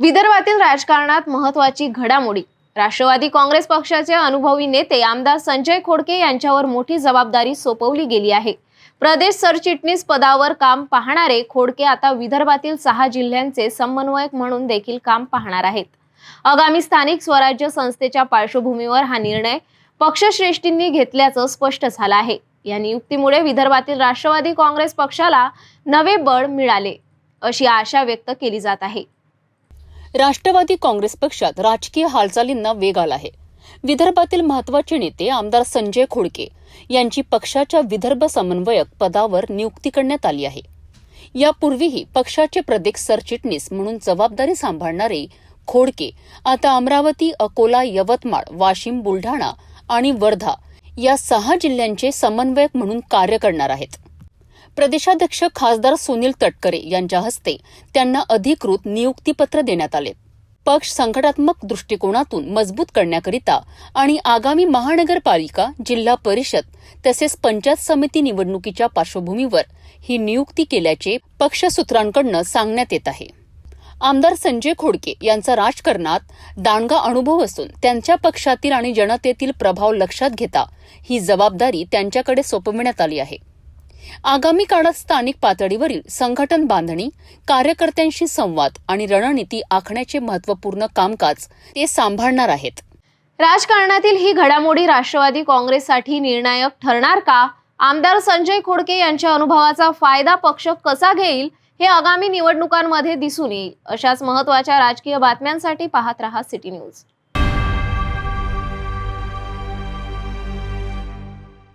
विदर्भातील राजकारणात महत्वाची घडामोडी. राष्ट्रवादी काँग्रेस पक्षाचे अनुभवी नेते आमदार संजय खोडके यांच्यावर मोठी जबाबदारी सोपवली गेली आहे. प्रदेश सरचिटणीस पदावर काम पाहणारे खोडके आता विदर्भातील सहा जिल्ह्यांचे समन्वयक म्हणून देखील काम पाहणार आहेत. आगामी स्थानिक स्वराज्य संस्थेच्या पार्श्वभूमीवर हा निर्णय पक्षश्रेष्ठींनी घेतल्याचं स्पष्ट झालं आहे. या नियुक्तीमुळे विदर्भातील राष्ट्रवादी काँग्रेस पक्षाला नवे बळ मिळाले अशी आशा व्यक्त केली जात आहे. राष्ट्रवादी काँग्रेस पक्षात राजकीय हालचालींना वेग आला आहे. विदर्भातील महत्त्वाचे नेते आमदार संजय खोडके यांची पक्षाच्या विदर्भ समन्वयक पदावर नियुक्ती करण्यात आली आहे. यापूर्वीही पक्षाचे प्रदेश सरचिटणीस म्हणून जबाबदारी सांभाळणारे खोडके आता अमरावती अकोला यवतमाळ वाशिम बुलढाणा आणि वर्धा या सहा जिल्ह्यांचे समन्वयक म्हणून कार्य करणार आहेत. प्रदेशाध्यक्ष खासदार सुनील तटकरे यांच्या हस्ते त्यांना अधिकृत नियुक्तीपत्र देण्यात आले. पक्ष संघटनात्मक दृष्टिकोनातून मजबूत करण्याकरिता आणि आगामी महानगरपालिका जिल्हा परिषद तसेच पंचायत समिती निवडणुकीच्या पार्श्वभूमीवर ही नियुक्ती केल्याचे पक्षसूत्रांकडनं सांगण्यात येत आहे. आमदार संजय खोडके यांचा राजकारणात दांडगा अनुभव असून त्यांच्या पक्षातील आणि जनतेतील प्रभाव लक्षात घेता ही जबाबदारी त्यांच्याकडे सोपविण्यात आली आहे. आगामी काळात स्थानिक पातळीवरील संघटन बांधणी कार्यकर्त्यांशी संवाद आणि रणनीती आखण्याचे महत्त्वपूर्ण कामकाज ते सांभाळणार आहेत. राजकारणातील ही घडामोडी राष्ट्रवादी काँग्रेससाठी निर्णायक ठरणार का? आमदार संजय खोडके यांच्या अनुभवाचा फायदा पक्ष कसा घेईल हे आगामी निवडणुकांमध्ये दिसून येईल. अशाच महत्त्वाच्या राजकीय बातम्यांसाठी पाहत रहा सिटी न्यूज.